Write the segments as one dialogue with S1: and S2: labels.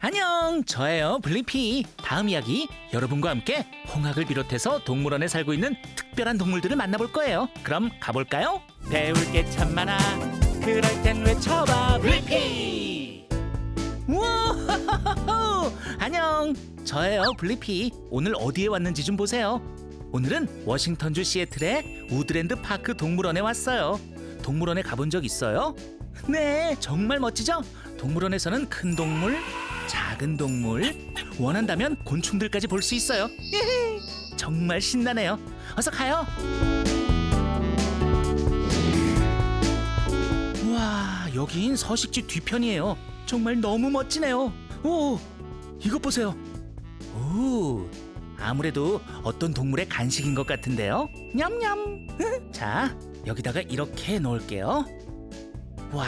S1: 안녕, 저예요, 블리피. 다음 이야기 여러분과 함께 홍학을 비롯해서 동물원에 살고 있는 특별한 동물들을 만나볼 거예요. 그럼 가볼까요? 배울 게 참 많아. 그럴 땐 외쳐봐, 블리피. 우와, 안녕, 저예요, 블리피. 오늘 어디에 왔는지 좀 보세요. 오늘은 워싱턴주 시애틀의 우드랜드 파크 동물원에 왔어요. 동물원에 가본 적 있어요? 네, 정말 멋지죠? 동물원에서는 큰 동물, 작은 동물, 원한다면 곤충들까지 볼 수 있어요. 정말 신나네요. 어서 가요. 와, 여긴 서식지 뒤편이에요. 정말 너무 멋지네요. 오, 이것 보세요. 오, 아무래도 어떤 동물의 간식인 것 같은데요. 냠냠. 자, 여기다가 이렇게 넣을게요. 와,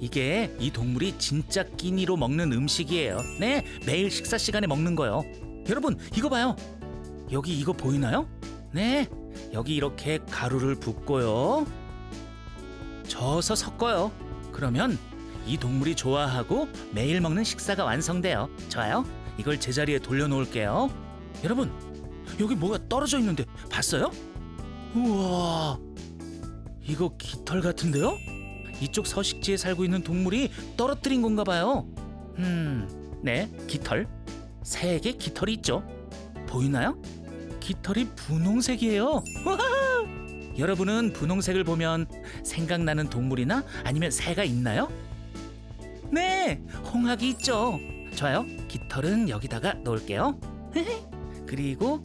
S1: 이게 이 동물이 진짜 끼니로 먹는 음식이에요. 네, 매일 식사 시간에 먹는 거요. 여러분, 이거 봐요. 여기 이거 보이나요? 네, 여기 이렇게 가루를 붓고요. 저어서 섞어요. 그러면 이 동물이 좋아하고 매일 먹는 식사가 완성돼요. 좋아요. 이걸 제자리에 돌려놓을게요. 여러분, 여기 뭐가 떨어져 있는데 봤어요? 우와, 이거 깃털 같은데요? 이쪽 서식지에 살고 있는 동물이 떨어뜨린 건가 봐요. 음, 네, 깃털. 새에게 깃털이 있죠. 보이나요? 깃털이 분홍색이에요. 여러분은 분홍색을 보면 생각나는 동물이나 아니면 새가 있나요? 네, 홍학이 있죠. 좋아요. 깃털은 여기다가 놓을게요. 그리고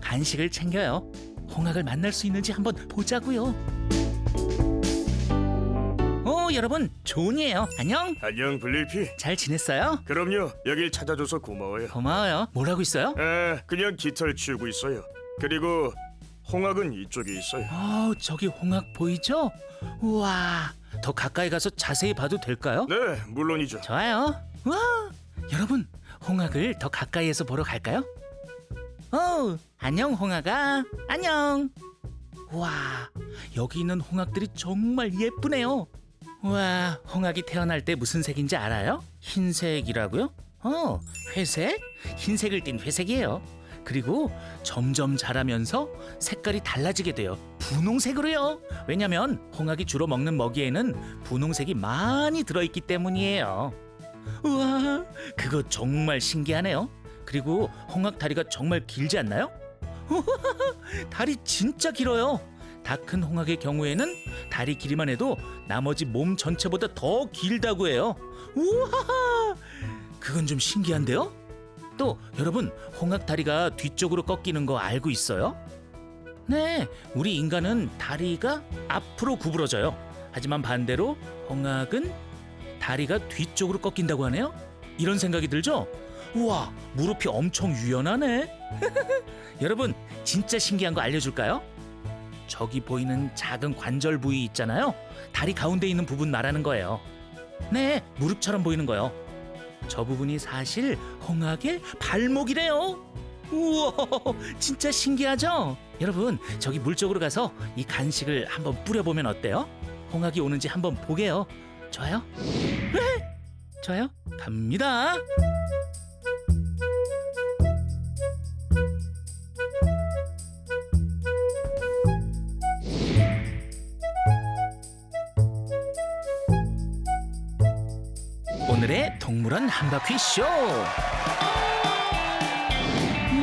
S1: 간식을 챙겨요. 홍학을 만날 수 있는지 한번 보자고요. 오, 여러분, 존이에요. 안녕.
S2: 안녕 블리피.
S1: 잘 지냈어요?
S2: 그럼요. 여길 찾아줘서 고마워요.
S1: 고마워요. 뭘 하고 있어요?
S2: 에, 그냥 깃털 치우고 있어요. 그리고 홍학은 이쪽에 있어요.
S1: 어, 저기 홍학 보이죠? 우와, 더 가까이 가서 자세히 봐도 될까요?
S2: 네, 물론이죠.
S1: 좋아요. 와, 여러분, 홍학을 더 가까이에서 보러 갈까요? 어, 안녕 홍학아. 안녕. 와, 여기 있는 홍학들이 정말 예쁘네요. 와, 홍학이 태어날 때 무슨 색인지 알아요? 흰색이라고요? 어, 회색? 흰색을 띤 회색이에요. 그리고 점점 자라면서 색깔이 달라지게 돼요. 분홍색으로요. 왜냐면 홍학이 주로 먹는 먹이에는 분홍색이 많이 들어있기 때문이에요. 우와, 그거 정말 신기하네요. 그리고 홍학 다리가 정말 길지 않나요? 다리 진짜 길어요. 다 큰 홍학의 경우에는 다리 길이만 해도 나머지 몸 전체보다 더 길다고 해요. 우와, 그건 좀 신기한데요? 또 여러분, 홍학 다리가 뒤쪽으로 꺾이는 거 알고 있어요? 네, 우리 인간은 다리가 앞으로 구부러져요. 하지만 반대로 홍학은 다리가 뒤쪽으로 꺾인다고 하네요. 이런 생각이 들죠? 우와, 무릎이 엄청 유연하네. 여러분, 진짜 신기한 거 알려줄까요? 저기 보이는 작은 관절 부위 있잖아요. 다리 가운데 있는 부분 말하는 거예요. 네, 무릎처럼 보이는 거요. 저 부분이 사실 홍학의 발목이래요. 우와, 진짜 신기하죠? 여러분, 저기 물 쪽으로 가서 이 간식을 한번 뿌려보면 어때요? 홍학이 오는지 한번 보게요. 좋아요? 네, 좋아요. 갑니다. 오늘의 동물원 한바퀴 쇼.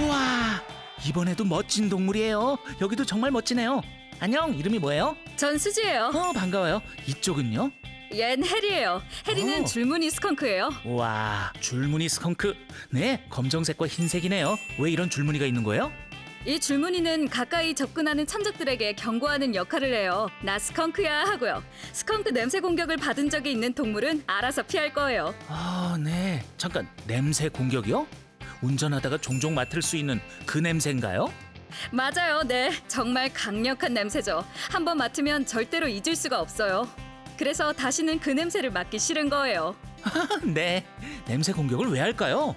S1: 우와, 이번에도 멋진 동물이에요. 여기도 정말 멋지네요. 안녕, 이름이 뭐예요?
S3: 전 수지예요.
S1: 어, 반가워요. 이쪽은요?
S3: 얜 해리예요. 해리는
S1: 어.
S3: 줄무늬 스컹크예요.
S1: 와, 줄무늬 스컹크. 네, 검정색과 흰색이네요. 왜 이런 줄무늬가 있는 거예요?
S3: 이 줄무늬는 가까이 접근하는 천적들에게 경고하는 역할을 해요. 나 스컹크야 하고요. 스컹크 냄새 공격을 받은 적이 있는 동물은 알아서 피할 거예요.
S1: 아, 네. 잠깐, 냄새 공격이요? 운전하다가 종종 맡을 수 있는 그 냄새인가요?
S3: 맞아요. 네. 정말 강력한 냄새죠. 한번 맡으면 절대로 잊을 수가 없어요. 그래서 다시는 그 냄새를 맡기 싫은 거예요.
S1: 네. 냄새 공격을 왜 할까요?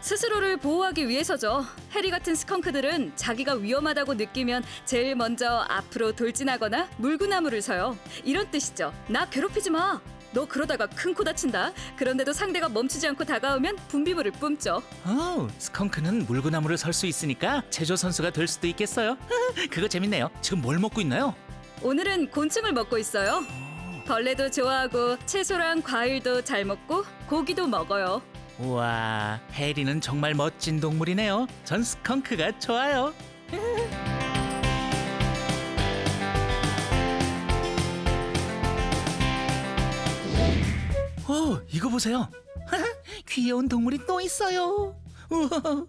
S3: 스스로를 보호하기 위해서죠. 해리 같은 스컹크들은 자기가 위험하다고 느끼면 제일 먼저 앞으로 돌진하거나 물구나무를 서요. 이런 뜻이죠. 나 괴롭히지 마. 너 그러다가 큰 코 다친다. 그런데도 상대가 멈추지 않고 다가오면 분비물을 뿜죠.
S1: 어, 스컹크는 물구나무를 설 수 있으니까 체조 선수가 될 수도 있겠어요. 그거 재밌네요. 지금 뭘 먹고 있나요?
S3: 오늘은 곤충을 먹고 있어요. 벌레도 좋아하고 채소랑 과일도 잘 먹고 고기도 먹어요.
S1: 우와, 해리는 정말 멋진 동물이네요. 전 스컹크가 좋아요. 오, 이거 보세요. 귀여운 동물이 또 있어요.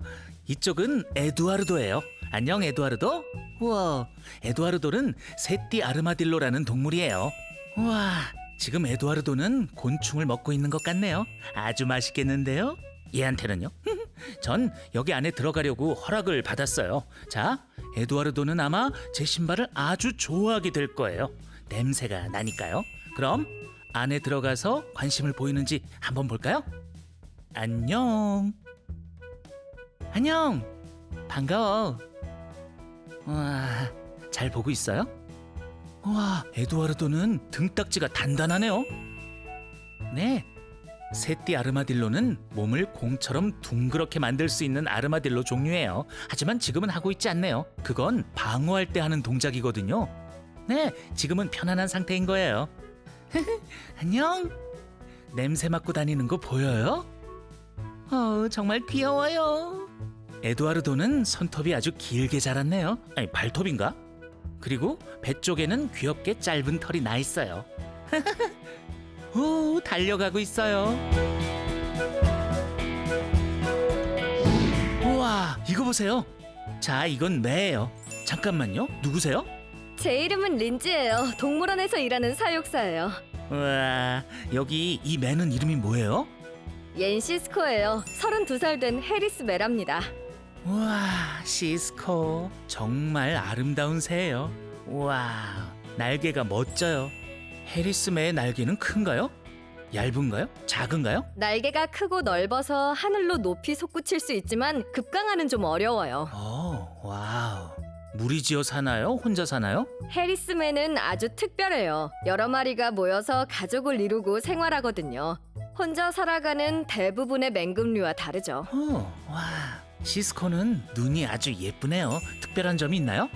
S1: 이쪽은 에두아르도예요. 안녕, 에두아르도. 우와, 에두아르도는 세띠 아르마딜로라는 동물이에요. 우와, 지금 에두아르도는 곤충을 먹고 있는 것 같네요. 아주 맛있겠는데요? 얘한테는요? 전 여기 안에 들어가려고 허락을 받았어요. 자, 에두아르도는 아마 제 신발을 아주 좋아하게 될 거예요. 냄새가 나니까요. 그럼 안에 들어가서 관심을 보이는지 한번 볼까요? 안녕. 안녕. 반가워. 와, 잘 보고 있어요? 와, 에두아르도는 등딱지가 단단하네요. 네. 세띠 아르마딜로는 몸을 공처럼 둥그렇게 만들 수 있는 아르마딜로 종류예요. 하지만 지금은 하고 있지 않네요. 그건 방어할 때 하는 동작이거든요. 네, 지금은 편안한 상태인 거예요. 안녕. 냄새 맡고 다니는 거 보여요? 어, 정말 귀여워요. 에두아르도는 손톱이 아주 길게 자랐네요. 아니, 발톱인가? 그리고 배 쪽에는 귀엽게 짧은 털이 나 있어요. 오, 달려가고 있어요. 우와, 이거 보세요. 자, 이건 매예요. 잠깐만요. 누구세요?
S4: 제 이름은 린지예요. 동물원에서 일하는 사육사예요.
S1: 우와, 여기 이 매는 이름이 뭐예요?
S4: 옌 시스코예요. 32살 된 해리스 메랍니다.
S1: 우와, 시스코. 정말 아름다운 새예요. 우와, 날개가 멋져요. 해리스 매의 날개는 큰가요? 얇은가요? 작은가요?
S4: 날개가 크고 넓어서 하늘로 높이 솟구칠 수 있지만 급강하는 좀 어려워요.
S1: 어, 와우. 무리지어 사나요? 혼자 사나요?
S4: 해리스맨은 아주 특별해요. 여러 마리가 모여서 가족을 이루고 생활하거든요. 혼자 살아가는 대부분의 맹금류와 다르죠.
S1: 어, 와. 시스코는 눈이 아주 예쁘네요. 특별한 점이 있나요?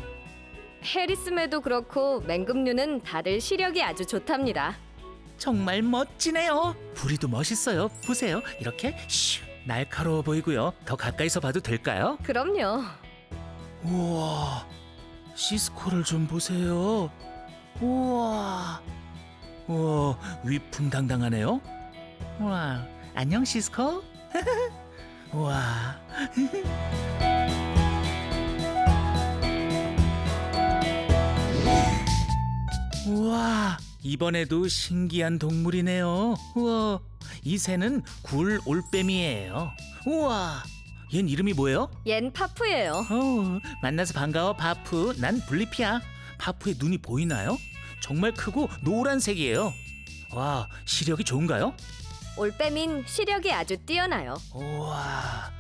S4: 해리스맨도 그렇고 맹금류는 다들 시력이 아주 좋답니다.
S1: 정말 멋지네요. 부리도 멋있어요. 보세요. 이렇게 슉 날카로워 보이고요. 더 가까이서 봐도 될까요?
S4: 그럼요.
S1: 우와. 시스코를 좀 보세요. 우와. 우와, 위풍당당하네요. 우와, 안녕 시스코. 우와. 우와, 이번에도 신기한 동물이네요. 우와, 이 새는 굴 올빼미예요. 우와, 얜 이름이 뭐예요?
S4: 옌 파프예요.
S1: 어, 만나서 반가워 바프. 난 블리피야. 바프의 눈이 보이나요? 정말 크고 노란색이에요. 와, 시력이 좋은가요?
S4: 올빼민 시력이 아주 뛰어나요.
S1: 우와,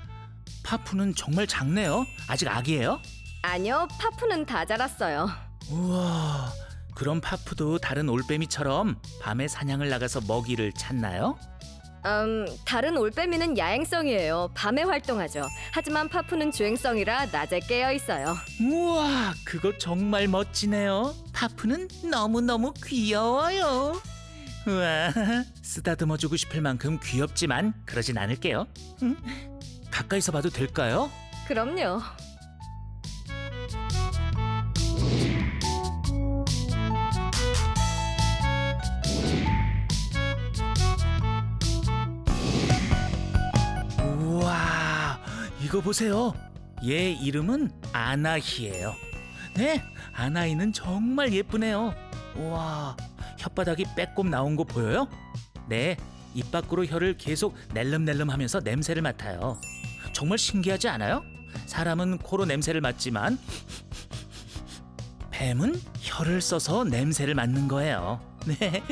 S1: 파프는 정말 작네요. 아직 아기예요?
S4: 아니요, 파프는 다 자랐어요.
S1: 우와, 그럼 파프도 다른 올빼미처럼 밤에 사냥을 나가서 먹이를 찾나요?
S4: 음, 다른 올빼미는 야행성이에요. 밤에 활동하죠. 하지만 파프는 주행성이라 낮에 깨어 있어요.
S1: 우와, 그거 정말 멋지네요. 파프는 너무너무 귀여워요. 우와, 쓰다듬어 주고 싶을 만큼 귀엽지만 그러진 않을게요. 응? 가까이서 봐도 될까요?
S4: 그럼요.
S1: 우와, 이거 보세요. 얘 이름은 아나히예요. 네, 아나히는 정말 예쁘네요. 우와, 혓바닥이 빼꼼 나온 거 보여요? 네, 입 밖으로 혀를 계속 낼름낼름 하면서 냄새를 맡아요. 정말 신기하지 않아요? 사람은 코로 냄새를 맡지만 뱀은 혀를 써서 냄새를 맡는 거예요. 네,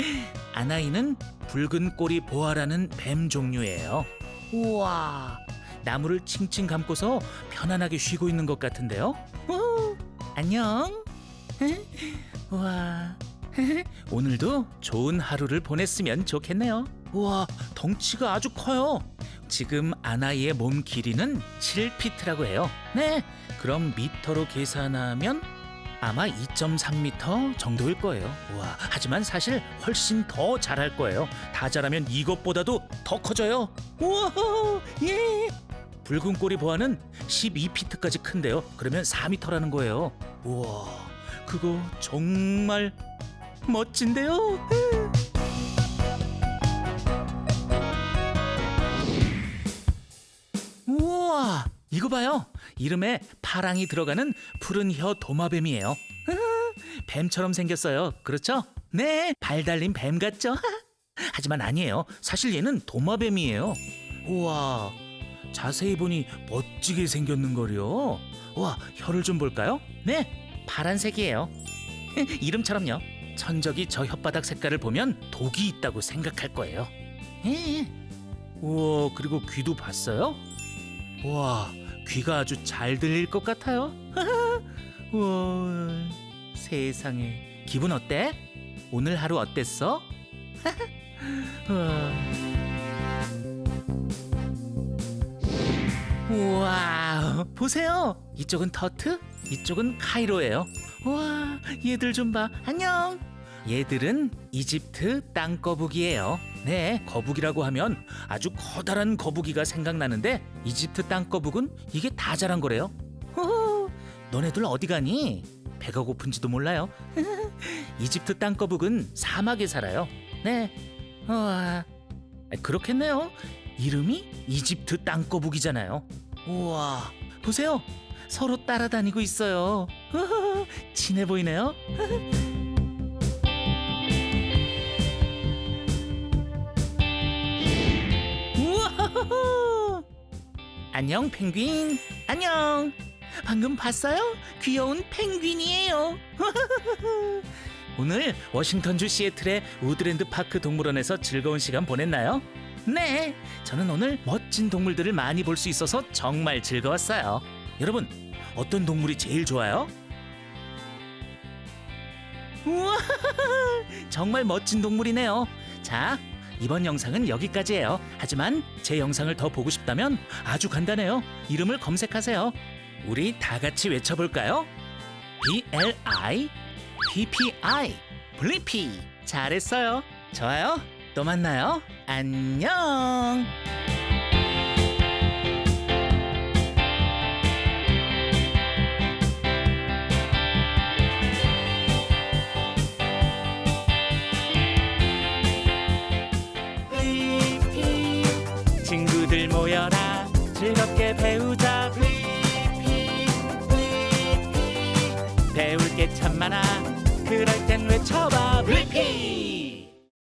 S1: 아나히는 붉은 꼬리 보아라는 뱀 종류예요. 우와, 나무를 칭칭 감고서 편안하게 쉬고 있는 것 같은데요. 오, 안녕. 우와, 오늘도 좋은 하루를 보냈으면 좋겠네요. 우와, 덩치가 아주 커요. 지금 아나이의 몸 길이는 7피트라고 해요. 네, 그럼 미터로 계산하면 아마 2.3미터 정도일 거예요. 와, 하지만 사실 훨씬 더 잘할 거예요. 다 자라면 이것보다도 더 커져요. 우와, 예. 붉은 꼬리 보아는 12피트까지 큰데요. 그러면 4미터라는 거예요. 우와, 그거 정말 멋진데요. 우와, 이거 봐요. 이름에 파랑이 들어가는 푸른 혀 도마뱀이에요. 뱀처럼 생겼어요. 그렇죠? 네, 발 달린 뱀 같죠? 하지만 아니에요. 사실 얘는 도마뱀이에요. 우와, 자세히 보니 멋지게 생겼는걸요. 와, 혀를 좀 볼까요? 네, 파란색이에요. 이름처럼요. 천적이 저 혓바닥 색깔을 보면 독이 있다고 생각할 거예요. 예. 우와, 그리고 귀도 봤어요? 우와, 귀가 아주 잘 들릴 것 같아요. 우와, 세상에. 기분 어때? 오늘 하루 어땠어? 우와. 우와, 보세요. 이쪽은 터트, 이쪽은 카이로예요. 와, 얘들 좀 봐. 안녕. 얘들은 이집트 땅거북이에요. 네, 거북이라고 하면 아주 커다란 거북이가 생각나는데 이집트 땅거북은 이게 다 자란 거래요. 호호, 너네들 어디 가니? 배가 고픈지도 몰라요. 이집트 땅거북은 사막에 살아요. 네, 와, 그렇겠네요. 이름이 이집트 땅거북이잖아요. 우와, 보세요. 서로 따라다니고 있어요. 친해 보이네요. 안녕 펭귄. 안녕. 방금 봤어요? 귀여운 펭귄이에요. 오늘 워싱턴주 시애틀의 우드랜드 파크 동물원에서 즐거운 시간 보냈나요? 네, 저는 오늘 멋진 동물들을 많이 볼 수 있어서 정말 즐거웠어요. 여러분, 어떤 동물이 제일 좋아요? 우와, 정말 멋진 동물이네요. 자, 이번 영상은 여기까지예요. 하지만 제 영상을 더 보고 싶다면 아주 간단해요. 이름을 검색하세요. 우리 다 같이 외쳐볼까요? B L I P P I 블리피 잘했어요. 좋아요. 또 만나요. 안녕.